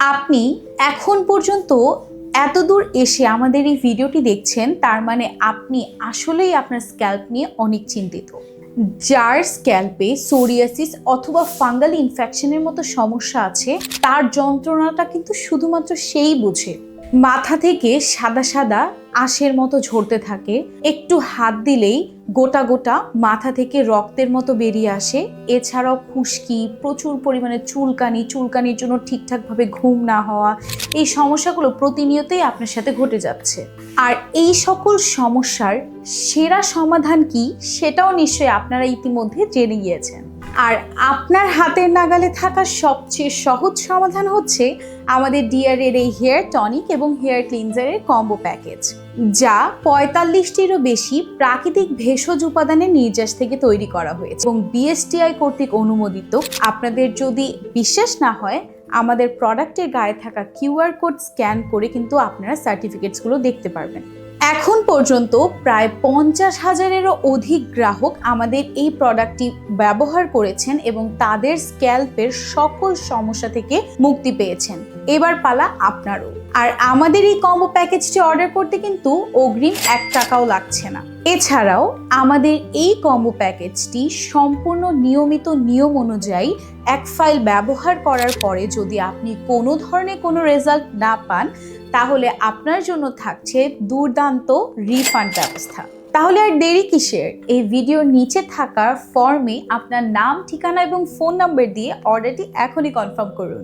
আপনি এখন পর্যন্ত এত দূর এসে আমাদের এই ভিডিওটি দেখছেন, তার মানে আপনি আসলেই আপনার স্ক্যাল্প নিয়ে অনেক চিন্তিত। যার স্ক্যাল্পে সোরিয়াসিস অথবা ফাঙ্গাল ইনফেকশনের মতো সমস্যা আছে, তার যন্ত্রণাটা কিন্তু শুধুমাত্র সেই বোঝে। মাথা থেকে সাদা সাদা আঁশের মতো ঝরতে থাকে। একটু হাত দিলেই গোটা গোটা মাথা থেকে রক্তের মতো বেরিয়ে আসে। এছাড়াও খুশকি, প্রচুর পরিমাণে চুলকানি, চুলকানির জন্য ঠিকঠাকভাবে ঘুম না হওয়া, এই সমস্যাগুলো প্রতিনিয়তই আপনার সাথে ঘটে যাচ্ছে। আর এই সকল সমস্যার সেরা সমাধান কি সেটাও নিশ্চয়ই আপনারা ইতিমধ্যে জেনে গিয়েছেন। আর আপনার হাতের নাগালে থাকা সবচেয়ে সহজ সমাধান হচ্ছে আমাদের ডিয়ারের এই হেয়ার টনিক এবং হেয়ার ক্লিনজারের কম্বো প্যাকেজ, যা পঁয়তাল্লিশটিরও বেশি প্রাকৃতিক ভেষজ উপাদানের নির্যাস থেকে তৈরি করা হয়েছে এবং বিএসটিআই কর্তৃক অনুমোদিত। আপনাদের যদি বিশ্বাস না হয়, আমাদের প্রোডাক্টের গায়ে থাকা কিউআর কোড স্ক্যান করে কিন্তু আপনারা সার্টিফিকেটসগুলো দেখতে পারবেন। এখন পর্যন্ত প্রায় পঞ্চাশ হাজারেরও অধিক গ্রাহক আমাদের এই প্রোডাক্টটি ব্যবহার করেছেন এবং তাদের স্ক্যাল্পের সকল সমস্যা থেকে মুক্তি পেয়েছেন। এবার পালা আপনারও। আর আমাদের এই কম্বো প্যাকেজটি অর্ডার করতে কিন্তু অগ্রিম এক টাকাও লাগছে না। এছাড়াও আমাদের এই কম্বো প্যাকেজটি সম্পূর্ণ নিয়মিত নিয়ম অনুযায়ী এক ফাইল ব্যবহার করার পরে যদি আপনি কোনো ধরনের কোনো রেজাল্ট না পান, তাহলে আপনার জন্য থাকছে দুর্দান্ত রিফান্ড ব্যবস্থা। তাহলে আর দেরি কিসের? এই ভিডিওর নিচে থাকা ফর্মে আপনার নাম, ঠিকানা এবং ফোন নাম্বার দিয়ে অর্ডারটি এখনই কনফার্ম করুন।